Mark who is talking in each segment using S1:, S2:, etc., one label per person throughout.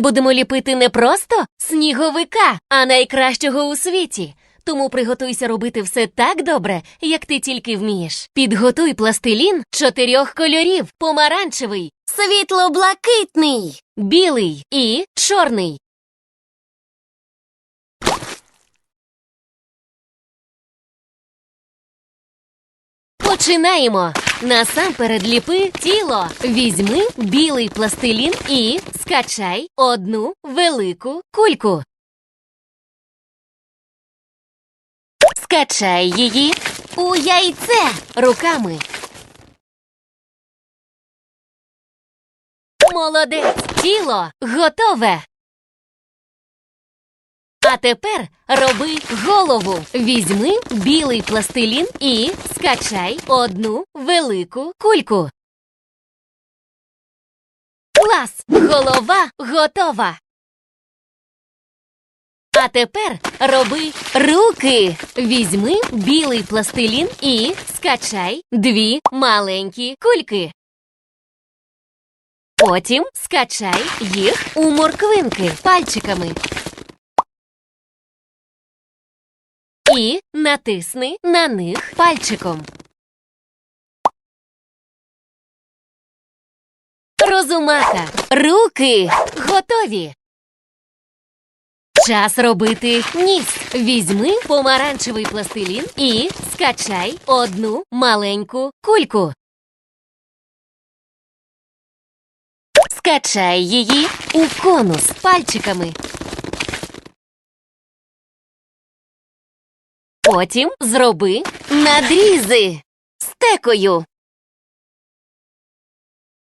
S1: Будемо ліпити не просто сніговика, а найкращого у світі. Тому приготуйся робити все так добре, як ти тільки вмієш. Підготуй пластилін чотирьох кольорів: помаранчевий,
S2: Світло-блакитний.
S1: білий і чорний. Починаємо. Насамперед ліпи тіло. Візьми білий пластилін і скачай одну велику кульку. Скачай її у яйце руками. Молодець! Тіло готове. А тепер роби голову. Візьми білий пластилін і скачай одну велику кульку. Клас! Голова готова. А тепер роби руки. Візьми білий пластилін і скачай дві маленькі кульки. Потім скачай їх у морквинки пальчиками. І натисни на них пальчиком. Розумака. Руки готові. Час робити ніс. Візьми помаранчевий пластилін і скачай одну маленьку кульку. Скачай її у конус пальчиками. Потім зроби надрізи стекою.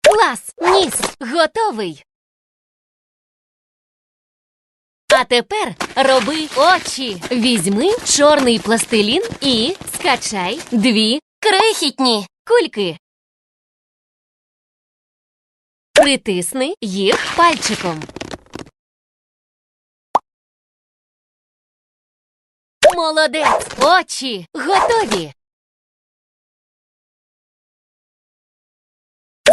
S1: Клас! Ніс готовий. А тепер роби очі. Візьми чорний пластилін і скачай дві крихітні кульки. Притисни їх пальчиком. Молодець! Очі готові.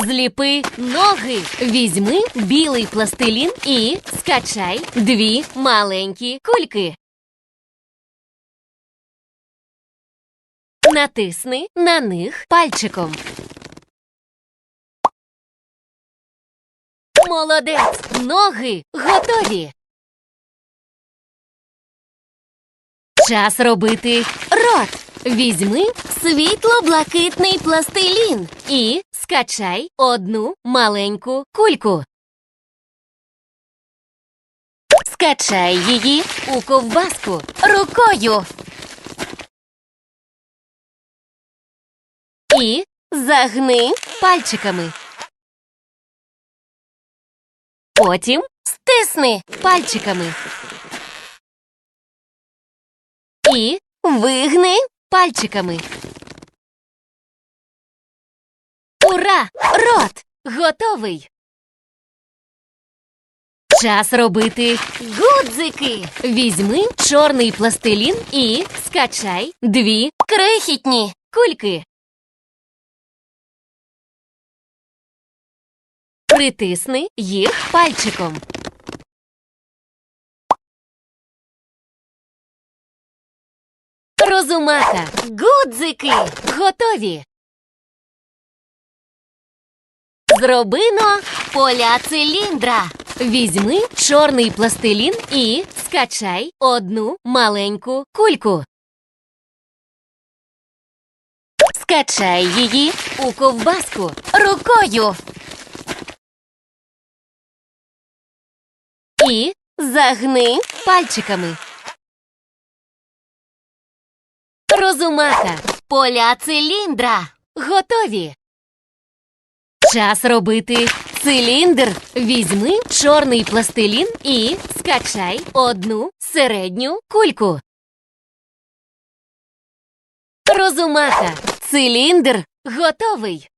S1: Зліпи ноги. Візьми білий пластилін і скачай дві маленькі кульки. Натисни на них пальчиком. Молодець! Ноги готові. Час робити рот. Візьми
S2: Світло-блакитний пластилін.
S1: і скачай одну маленьку кульку. Скачай її у ковбаску рукою. І загни пальчиками. Потім стисни пальчиками. І вигни пальчиками. Ура! Рот! Готовий! Час робити гудзики. Візьми чорний пластилін і скачай дві крихітні кульки. Притисни їх пальчиком. Розумака. Гудзики готові. Зробино поля циліндра. Візьми чорний пластилін і скачай одну маленьку кульку. Скачай її у ковбаску рукою. І загни пальчиками. Розумака. Поля циліндра. Готові. Час робити циліндр. Візьми чорний пластилін і скачай одну середню кульку. Розумака. Циліндр готовий.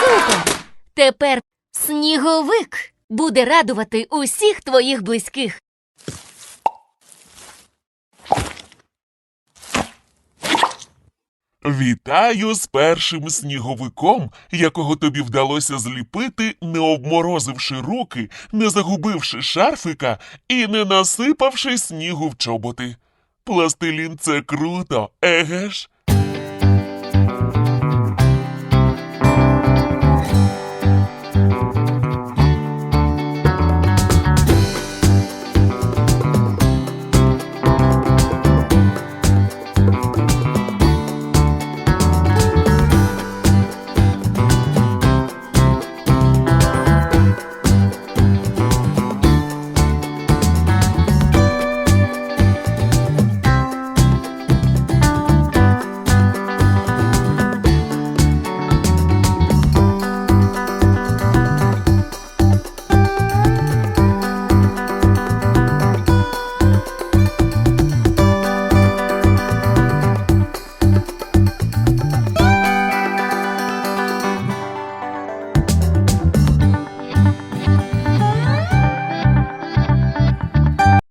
S1: Супер! Тепер сніговик буде радувати усіх твоїх близьких.
S3: Вітаю з першим сніговиком, якого тобі вдалося зліпити, не обморозивши руки, не загубивши шарфика і не насипавши снігу в чоботи. Пластилін це круто, еге ж?